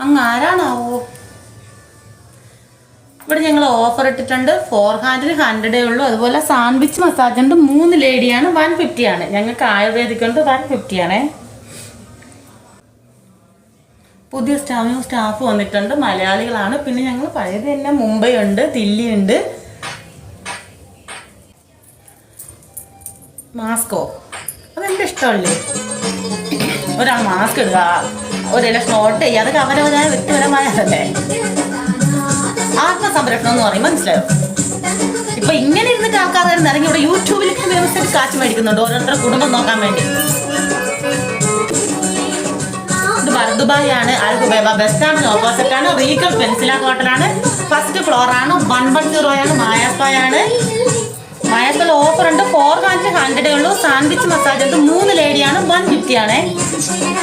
അങ്ങ് ആരാണാവോ ഇവിടെ ഞങ്ങൾ ഓഫർ ഇട്ടിട്ടുണ്ട്. ഫോർ ഹൺഡ്രഡ് ഹൺഡ്രഡേ ഉള്ളൂ. അതുപോലെ സാൻഡ്വിച്ച് മസാജ് ഉണ്ട്. മൂന്ന് ലേഡിയാണ് വൺ ഫിഫ്റ്റി ആണ്. ഞങ്ങൾക്ക് ആയുർവേദിക് ഉണ്ട്. വൺ ഫിഫ്റ്റി പുതിയ സ്റ്റാഫും സ്റ്റാഫ് വന്നിട്ടുണ്ട്. മലയാളികളാണ്. പിന്നെ ഞങ്ങൾ പഴയത് തന്നെ മുംബൈ ഉണ്ട്. ദില്ലി ഉണ്ട്. മാസ്കോ. അതെന്റെ ഇഷ്ടമല്ലേ? ഒരാൾ മാസ്ക് ഇടുക. ഒരില സ്നോട്ട് ചെയ്യുക അതൊക്കെ അവരവരായ വ്യക്തിപരമായതല്ലേ? ആത്മസംരക്ഷണം എന്ന് പറയുമ്പോൾ മനസ്സിലായോ? ഇപ്പൊ ഇങ്ങനെ ഇരുന്നിട്ട് ആൾക്കാർ ഇറങ്ങി ഇവിടെ യൂട്യൂബിലൊക്കെ വ്യവസ്ഥയിൽ കാശ് മേടിക്കുന്നുണ്ട് ഓരോരുത്തരുടെ കുടുംബം നോക്കാൻ വേണ്ടി. ഇത് ബർദുബായ് ആണ് ബസ് സ്റ്റാൻഡിന് ഓപ്പോസിറ്റ് ആണ് റീഗൽ പെൻസില ഹോട്ടലാണ് ഫസ്റ്റ് ഫ്ലോർ ആണ്. വൺ വൺ സീറോ ആണ് മായാസ്പായാണ് ആണ്. മായാസ്പാൽ ഓഫർ ഉണ്ട് ഫോർ ഹൺഡ്രഡ് ഹൺഡ്രഡേ ഉള്ളൂ. സാൻഡ്വിച്ച് മസാജ് ഉണ്ട് മൂന്ന് ലേഡിയാണ് വൺ ഫിഫ്റ്റി ആണ്.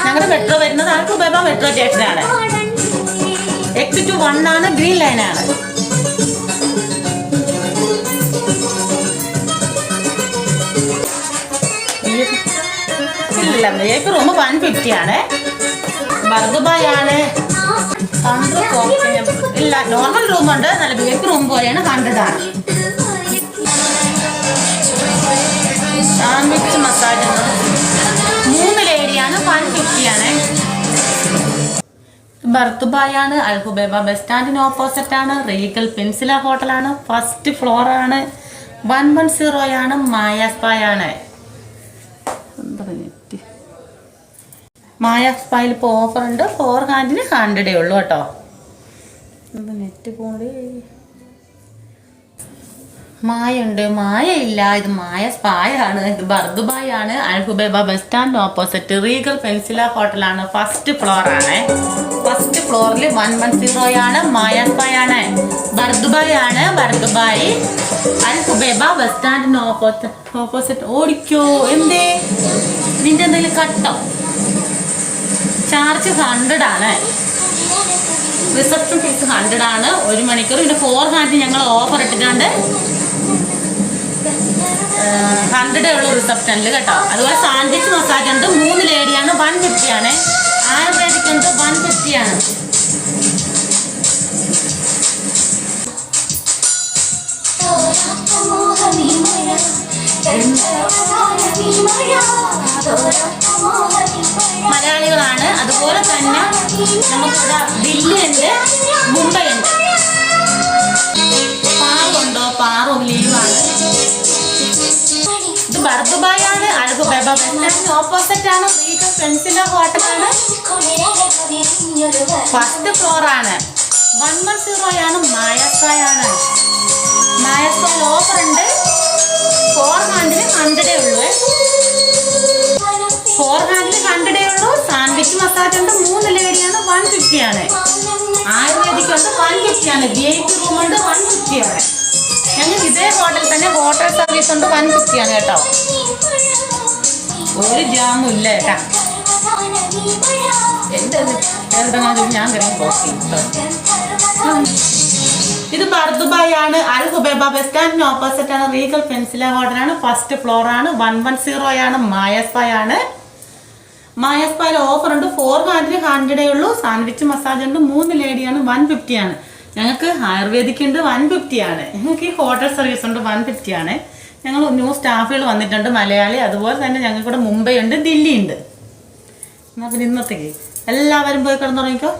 ഞങ്ങളുടെ മെട്രോ വരുന്നത് ആർക്ക്? അൽഹുബൈബ മെട്രോ സ്റ്റേഷനാണ് എക്സിറ്റ് വൺ ആണ് ഗ്രീൻ ലൈൻ ആണ്. ഇല്ല ബ്രേക്ക് റൂം വൺ ഫിഫ്റ്റി ആണ്. ബർഗുബായാണ് ഇല്ല നോർമൽ റൂമുണ്ട് നല്ല ബേക്ക് റൂം പോലെയാണ് ഹൺഡ്രഡ് ആണ് സാൻഡ്വിച്ച് മസാജ് മൂന്ന് ലേഡിയാണ് വൺ ഫിഫ്റ്റിയാണ് ബർത്തുബായ് ആണ് അൽഹുബേബ ബസ് സ്റ്റാൻഡിന് ഓപ്പോസിറ്റ് ആണ് റീഗൽ പെൻസില ഹോട്ടലാണ് ഫസ്റ്റ് ഫ്ലോർ ആണ് വൺ വൺ സീറോ ആണ് മായാസ്പായാണ് മായാസ്പായിൽ ഇപ്പോൾ ഓഫർ ഉണ്ട് ഫോർ ഹാൻഡിന് ഹൺഡ്രഡേ ഉള്ളൂ കേട്ടോ. നെറ്റ് പോണ്ടേ മായ ഉണ്ട് മായ ഇല്ല ഇത് മായ സ്പായ ആണ് ഇത് ബർദുബായ് ആണ് Al Ghubaiba bus stand opposite Regal പെൻസില ഹോട്ടലാണ്. ഫസ്റ്റ് ഫ്ലോർ ആണ്. ഫസ്റ്റ് ഫ്ലോറിൽ വൺ വൺ സീറോ ആണ്. മായ സ്പായാണ് ബർദുബായ് ആണ്. Bur Dubai. Al Ghubaiba bus സ്റ്റാൻഡിന് ഓപ്പോസിറ്റ് ഓപ്പോസിറ്റ്. ഓടിക്കോ. എന്തേ? നിന്റെ എന്തെങ്കിലും കട്ടോ? ചാർജ് ഹൺഡ്രഡ് ആണ്. റിസപ്ഷൻ ഫീസ് ഹൺഡ്രഡ് ആണ്. ഒരു മണിക്കൂർ. പിന്നെ ഫോർ ഹാൻഡ് ഞങ്ങൾ ഓഫർ ഇട്ടിട്ടുണ്ട്. ഹൺഡ്രഡേ ഉള്ള റിസപ്ഷനിൽ കേട്ടോ. അതുപോലെ സാൻഡ്വിച്ച് മസാജ് ഉണ്ട്. മൂന്ന് ലേഡിയാണ് വൺ ഫിഫ്റ്റി ആണ്. ആയുർവേദിക് ഉണ്ട് വൺ ഫിഫ്റ്റി ആണ്. മലയാളികളാണ്. അതുപോലെ തന്നെ നമുക്കിവിടെ ദില്ലി ഉണ്ട് മുംബൈ ഉണ്ട്. ഓപ്പോസിറ്റ് ആണ്. റീഗൽ പെൻസില ഹോട്ടലാണ് ഫസ്റ്റ് ഫ്ലോർ ആണ്. വൺ വൺ സീറോ ആണ്. മായസ്കായ് ആണ്. ഓഫർ ഉണ്ട്. ഫോർ ഹാൻഡിൽ ഹൺഡ്രഡേ ഉള്ളൂ. ഫോർ ഹാൻഡിൽ ഹൺഡ്രഡേ ഉള്ളൂ. സാൻഡ്വിച്ച് മസാജ് ഉണ്ട്. മൂന്ന് ലേഡിയാണ് വൺ ഫിഫ്റ്റി ആണ്. ആയുർവേദിക് ഉണ്ട് വൺ ഫിഫ്റ്റി ആണ്. വി ഐ പി റൂം ഉണ്ട്. വൺ ഫിഫ്റ്റി ആണ്. ഞങ്ങൾക്ക് ഇതേ ഹോട്ടലിൽ തന്നെ ഹോട്ടൽ സർവീസ് ഉണ്ട്. വൺ ഫിഫ്റ്റി ആണ് കേട്ടോ. ഒരു ജാമും ഇല്ല ഏട്ടാ എന്റെ ഞാൻ ഇത് ബർദുബായ് ആണ്. അൽ ഹുബൈബ ബസ് സ്റ്റാൻഡിന് ഓപ്പോസിറ്റ് ആണ്. റീഗൽ പെൻസില ഹോട്ടലാണ് ഫസ്റ്റ് ഫ്ലോർ ആണ്. വൺ വൺ സീറോ ആണ്. മായസ്പായ് ആണ്. മായസ്പായിൽ ഓഫർ ഉണ്ട്. ഫോർ ഹൺഡ്രഡ് ഹൺഡ്രഡേ ഉള്ളൂ. സാൻഡ്വിച്ച് മസാജ് ഉണ്ട്. മൂന്ന് ലേഡിയാണ് വൺ ഫിഫ്റ്റി ആണ്. ഞങ്ങൾക്ക് ആയുർവേദിക് ഉണ്ട്. വൺ ഫിഫ്റ്റി ആണ്. ഞങ്ങൾക്ക് ഈ ഹോട്ടൽ സർവീസ് ഉണ്ട്. വൺ ഫിഫ്റ്റി ആണ്. ഞങ്ങൾ ന്യൂ സ്റ്റാഫുകൾ വന്നിട്ടുണ്ട് മലയാളി അതുപോലെ തന്നെ ഞങ്ങൾക്കിവിടെ മുംബൈ ഉണ്ട് ദില്ലി ഉണ്ട് എന്നാൽ പിന്നെ ഇന്നത്തേക്ക്. എല്ലാവരും പോയി കിടന്നുറങ്ങിക്കോ.